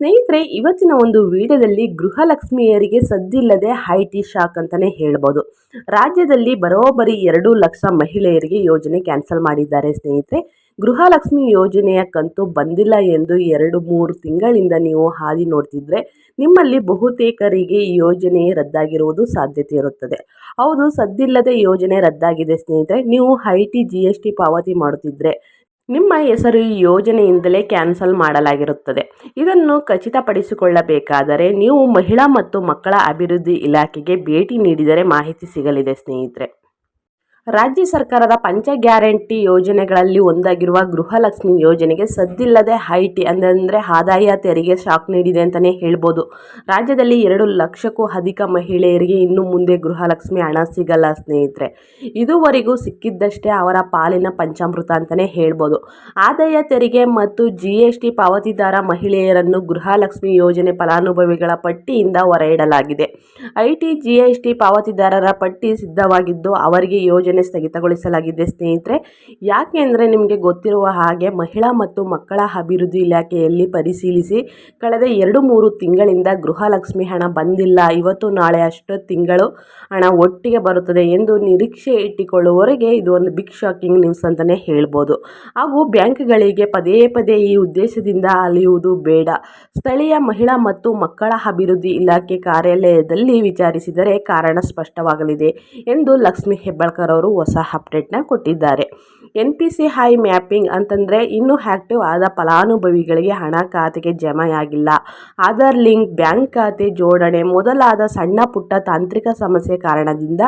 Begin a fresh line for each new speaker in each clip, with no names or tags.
ಸ್ನೇಹಿತರೆ, ಇವತ್ತಿನ ಒಂದು ವಿಡಿಯೋದಲ್ಲಿ ಗೃಹಲಕ್ಷ್ಮಿಯರಿಗೆ ಸದ್ದಿಲ್ಲದೆ ಹೈ ಟಿ ಶಾಕ್ ಅಂತಲೇ ಹೇಳ್ಬೋದು. ರಾಜ್ಯದಲ್ಲಿ ಬರೋಬ್ಬರಿ ಎರಡು ಲಕ್ಷ ಮಹಿಳೆಯರಿಗೆ ಯೋಜನೆ ಕ್ಯಾನ್ಸಲ್ ಮಾಡಿದ್ದಾರೆ ಸ್ನೇಹಿತರೆ. ಗೃಹಲಕ್ಷ್ಮಿ ಯೋಜನೆಯ ಕಂತು ಬಂದಿಲ್ಲ ಎಂದು ಎರಡು ಮೂರು ತಿಂಗಳಿಂದ ನೀವು ಹಾದಿ ನೋಡ್ತಿದ್ರೆ ನಿಮ್ಮಲ್ಲಿ ಬಹುತೇಕರಿಗೆ ಯೋಜನೆ ರದ್ದಾಗಿರುವುದು ಸಾಧ್ಯತೆ ಇರುತ್ತದೆ. ಹೌದು, ಸದ್ದಿಲ್ಲದೆ ಯೋಜನೆ ರದ್ದಾಗಿದೆ ಸ್ನೇಹಿತರೆ. ನೀವು ಹೈ ಟಿ ಜಿ ಪಾವತಿ ಮಾಡುತ್ತಿದ್ದರೆ ನಿಮ್ಮ ಹೆಸರು ಈ ಯೋಜನೆಯಿಂದಲೇ ಕ್ಯಾನ್ಸಲ್ ಮಾಡಲಾಗಿರುತ್ತದೆ. ಇದನ್ನು ಖಚಿತಪಡಿಸಿಕೊಳ್ಳಬೇಕಾದರೆ ನೀವು ಮಹಿಳಾ ಮತ್ತು ಮಕ್ಕಳ ಅಭಿವೃದ್ಧಿ ಇಲಾಖೆಗೆ ಭೇಟಿ ನೀಡಿದರೆ ಮಾಹಿತಿ ಸಿಗಲಿದೆ ಸ್ನೇಹಿತರೆ. ರಾಜ್ಯ ಸರ್ಕಾರದ ಪಂಚ ಗ್ಯಾರಂಟಿ ಯೋಜನೆಗಳಲ್ಲಿ ಒಂದಾಗಿರುವ ಗೃಹಲಕ್ಷ್ಮಿ ಯೋಜನೆಗೆ ಸದ್ದಿಲ್ಲದೆ ಹೈಟಿ ಅಂದರೆ ಆದಾಯ ತೆರಿಗೆ ಶಾಕ್ ನೀಡಿದೆ ಅಂತಲೇ ಹೇಳ್ಬೋದು. ರಾಜ್ಯದಲ್ಲಿ ಎರಡು ಲಕ್ಷಕ್ಕೂ ಅಧಿಕ ಮಹಿಳೆಯರಿಗೆ ಇನ್ನು ಮುಂದೆ ಗೃಹಲಕ್ಷ್ಮಿ ಹಣ ಸಿಗಲ್ಲ ಸ್ನೇಹಿತರೆ. ಇದುವರೆಗೂ ಸಿಕ್ಕಿದ್ದಷ್ಟೇ ಅವರ ಪಾಲಿನ ಪಂಚಾಮೃತ ಅಂತಲೇ ಹೇಳ್ಬೋದು. ಆದಾಯ ತೆರಿಗೆ ಮತ್ತು ಜಿ ಎಸ್ ಟಿ ಪಾವತಿದಾರ ಮಹಿಳೆಯರನ್ನು ಗೃಹಲಕ್ಷ್ಮಿ ಯೋಜನೆ ಫಲಾನುಭವಿಗಳ ಪಟ್ಟಿಯಿಂದ ಹೊರಯಿಡಲಾಗಿದೆ ಐಟಿ ಜಿ ಎಸ್ ಟಿ ಪಾವತಿದಾರರ ಪಟ್ಟಿ ಸಿದ್ಧವಾಗಿದ್ದು, ಅವರಿಗೆ ಯೋಜನೆ ಸ್ಥಗಿತಗೊಳಿಸಲಾಗಿದೆ ಸ್ನೇಹಿತರೆ. ಯಾಕೆ ಅಂದರೆ ನಿಮಗೆ ಗೊತ್ತಿರುವ ಹಾಗೆ ಮಹಿಳಾ ಮತ್ತು ಮಕ್ಕಳ ಅಭಿವೃದ್ಧಿ ಇಲಾಖೆಯಲ್ಲಿ ಪರಿಶೀಲಿಸಿ ಕಳೆದ ಎರಡು ಮೂರು ತಿಂಗಳಿಂದ ಗೃಹಲಕ್ಷ್ಮಿ ಹಣ ಬಂದಿಲ್ಲ. ಇವತ್ತು ನಾಳೆ ಅಷ್ಟು ತಿಂಗಳು ಹಣ ಒಟ್ಟಿಗೆ ಬರುತ್ತದೆ ಎಂದು ನಿರೀಕ್ಷೆ ಇಟ್ಟುಕೊಳ್ಳುವವರೆಗೆ ಇದು ಒಂದು ಬಿಗ್ ಶಾಕಿಂಗ್ ನ್ಯೂಸ್ ಅಂತಲೇ ಹೇಳ್ಬೋದು. ಹಾಗೂ ಬ್ಯಾಂಕ್ಗಳಿಗೆ ಪದೇ ಪದೇ ಈ ಉದ್ದೇಶದಿಂದ ಅಲಿಯುವುದು ಬೇಡ. ಸ್ಥಳೀಯ ಮಹಿಳಾ ಮತ್ತು ಮಕ್ಕಳ ಅಭಿವೃದ್ಧಿ ಇಲಾಖೆ ಕಾರ್ಯಾಲಯದಲ್ಲಿ ವಿಚಾರಿಸಿದರೆ ಕಾರಣ ಸ್ಪಷ್ಟವಾಗಲಿದೆ ಎಂದು ಲಕ್ಷ್ಮಿ ಹೆಬ್ಬಾಳ್ಕರ್ ಹೊಸ ಅಪ್ಡೇಟ್ನ ಕೊಟ್ಟಿದ್ದಾರೆ. N P C I mapping ಅಂತಂದರೆ ಇನ್ನೂ ಆ್ಯಕ್ಟಿವ್ ಆದ ಫಲಾನುಭವಿಗಳಿಗೆ ಹಣ ಖಾತೆಗೆ ಜಮೆಯಾಗಿಲ್ಲ. ಆಧಾರ್ ಲಿಂಕ್ ಬ್ಯಾಂಕ್ ಖಾತೆ ಜೋಡಣೆ ಮೊದಲಾದ ಸಣ್ಣ ಪುಟ್ಟ ತಾಂತ್ರಿಕ ಸಮಸ್ಯೆ ಕಾರಣದಿಂದ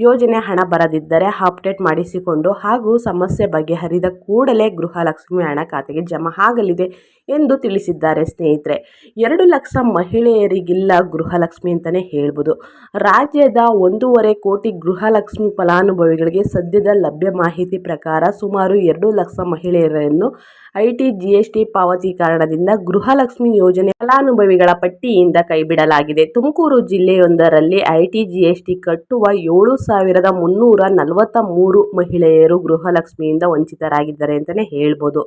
ಯೋಜನೆ ಹಣ ಬರದಿದ್ದರೆ ಅಪ್ಡೇಟ್ ಮಾಡಿಸಿಕೊಂಡು ಹಾಗೂ ಸಮಸ್ಯೆ ಬಗೆಹರಿದ ಕೂಡಲೇ ಗೃಹಲಕ್ಷ್ಮಿ ಹಣ ಖಾತೆಗೆ ಜಮಾ ಆಗಲಿದೆ ಎಂದು ತಿಳಿಸಿದ್ದಾರೆ ಸ್ನೇಹಿತರೆ. ಎರಡು ಲಕ್ಷ ಮಹಿಳೆಯರಿಗಿಲ್ಲ ಗೃಹಲಕ್ಷ್ಮಿ ಅಂತಲೇ ಹೇಳ್ಬೋದು. ರಾಜ್ಯದ ಒಂದೂವರೆ ಕೋಟಿ ಗೃಹಲಕ್ಷ್ಮಿ ಫಲಾನುಭವಿಗಳಿಗೆ ಸದ್ಯದ ಲಭ್ಯ ಮಾಹಿತಿ ಪ್ರಕಾರ ಸುಮಾರು ಎರಡು ಲಕ್ಷ ಮಹಿಳೆಯರನ್ನು ಐಟಿ ಜಿಎಸ್ಟಿ ಪಾವತಿ ಕಾರಣದಿಂದ ಗೃಹಲಕ್ಷ್ಮಿ ಯೋಜನೆ ಫಲಾನುಭವಿಗಳ ಪಟ್ಟಿಯಿಂದ ಕೈಬಿಡಲಾಗಿದೆ. ತುಮಕೂರು ಜಿಲ್ಲೆಯೊಂದರಲ್ಲಿ ಐಟಿ ಜಿಎಸ್ಟಿ ಕಟ್ಟುವ ಏಳು ಸಾವಿರದ ಮುನ್ನೂರ ನಲವತ್ತ ಮೂರು ಮಹಿಳೆಯರು ಗೃಹಲಕ್ಷ್ಮಿಯಿಂದ ವಂಚಿತರಾಗಿದ್ದಾರೆ ಅಂತಲೇ ಹೇಳ್ಬೋದು.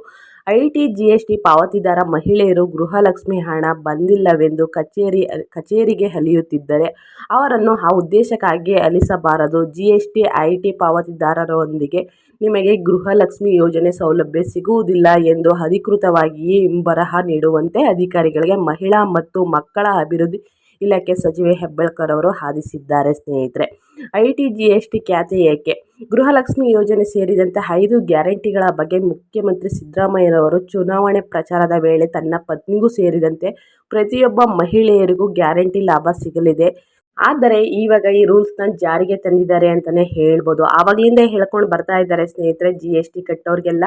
I T G S T ಪಾವತಿದಾರ ಮಹಿಳೆಯರು ಗೃಹಲಕ್ಷ್ಮಿ ಹಣ ಬಂದಿಲ್ಲವೆಂದು ಕಚೇರಿ, ಕಚೇರಿಗೆ ಅಲಿಯುತ್ತಿದ್ದರೆ ಅವರನ್ನು ಆ ಉದ್ದೇಶಕ್ಕಾಗಿ ಅಲಿಸಬಾರದು. ಜಿ ಎಸ್ ಟಿ ಐ ಪಾವತಿದಾರರೊಂದಿಗೆ ನಿಮಗೆ ಗೃಹಲಕ್ಷ್ಮಿ ಯೋಜನೆ ಸೌಲಭ್ಯ ಸಿಗುವುದಿಲ್ಲ ಎಂದು ಅಧಿಕೃತವಾಗಿಯೇ ಬರಹ ನೀಡುವಂತೆ ಅಧಿಕಾರಿಗಳಿಗೆ ಮಹಿಳಾ ಮತ್ತು ಮಕ್ಕಳ ಅಭಿವೃದ್ಧಿ ಇಲಾಖೆ ಸಚಿವೆ ಹೆಬ್ಬಾಳ್ಕರ್ ಅವರು ಹಾದಿಸಿದ್ದಾರೆ, ಸ್ನೇಹಿತರೆ. I T G S T ಖ್ಯಾತೆ ಏಕೆ? ಗೃಹಲಕ್ಷ್ಮಿ ಯೋಜನೆ ಸೇರಿದಂತೆ ಐದು ಗ್ಯಾರಂಟಿಗಳ ಬಗ್ಗೆ ಮುಖ್ಯಮಂತ್ರಿ ಸಿದ್ದರಾಮಯ್ಯನವರು ಚುನಾವಣೆ ಪ್ರಚಾರದ ವೇಳೆ ತನ್ನ ಪತ್ನಿಗೂ ಸೇರಿದಂತೆ ಪ್ರತಿಯೊಬ್ಬ ಮಹಿಳೆಯರಿಗೂ ಗ್ಯಾರಂಟಿ ಲಾಭ ಸಿಗಲಿದೆ. ಆದರೆ ಇವಾಗ ಈ ರೂಲ್ಸ್ನ ಜಾರಿಗೆ ತಂದಿದ್ದಾರೆ ಅಂತಲೇ ಹೇಳ್ಬೋದು. ಆವಾಗಲಿಂದ ಹೇಳ್ಕೊಂಡು ಬರ್ತಾ ಇದ್ದಾರೆ, ಸ್ನೇಹಿತರೆ. ಜಿ ಎಸ್ ಟಿ ಕಟ್ಟೋರಿಗೆಲ್ಲ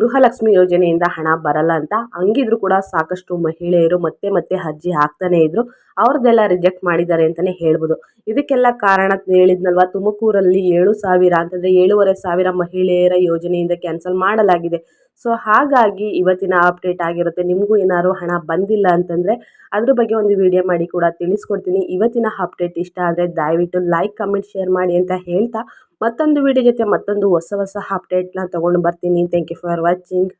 ಗೃಹಲಕ್ಷ್ಮಿ ಯೋಜನೆಯಿಂದ ಹಣ ಬರಲ್ಲ ಅಂತ ಹಂಗಿದ್ರು ಕೂಡ ಸಾಕಷ್ಟು ಮಹಿಳೆಯರು ಮತ್ತೆ ಮತ್ತೆ ಅರ್ಜಿ ಹಾಕ್ತಾನೇ ಇದ್ರು. ಅವ್ರದ್ದೆಲ್ಲ ರಿಜೆಕ್ಟ್ ಮಾಡಿದ್ದಾರೆ ಅಂತಲೇ ಹೇಳ್ಬೋದು. ಇದಕ್ಕೆಲ್ಲ ಕಾರಣ ಹೇಳಿದ್ನಲ್ವ? ತುಮಕೂರಲ್ಲಿ ಏಳು ಸಾವಿರ ಅಂತಂದರೆ ಏಳುವರೆ ಸಾವಿರ ಮಹಿಳೆಯರ ಯೋಜನೆಯಿಂದ ಕ್ಯಾನ್ಸಲ್ ಮಾಡಲಾಗಿದೆ. ಸೊ ಹಾಗಾಗಿ ಇವತ್ತಿನ ಅಪ್ಡೇಟ್ ಆಗಿರುತ್ತೆ. ನಿಮಗೂ ಏನಾದರೂ ಹಣ ಬಂದಿಲ್ಲ ಅಂತಂದರೆ ಅದ್ರ ಬಗ್ಗೆ ಒಂದು ವಿಡಿಯೋ ಮಾಡಿ ಕೂಡ ತಿಳಿಸ್ಕೊಡ್ತೀನಿ. ಇವತ್ತಿನ ಅಪ್ಡೇಟ್ ಇಷ್ಟ ಆದರೆ ದಯವಿಟ್ಟು ಲೈಕ್ ಕಮೆಂಟ್ ಶೇರ್ ಮಾಡಿ ಅಂತ ಹೇಳ್ತಾ ಮತ್ತೊಂದು ವಿಡಿಯೋ ಜೊತೆ ಮತ್ತೊಂದು ಹೊಸ ಹೊಸ ಅಪ್ಡೇಟ್ನ ತಗೊಂಡು ಬರ್ತೀನಿ. Thank you for watching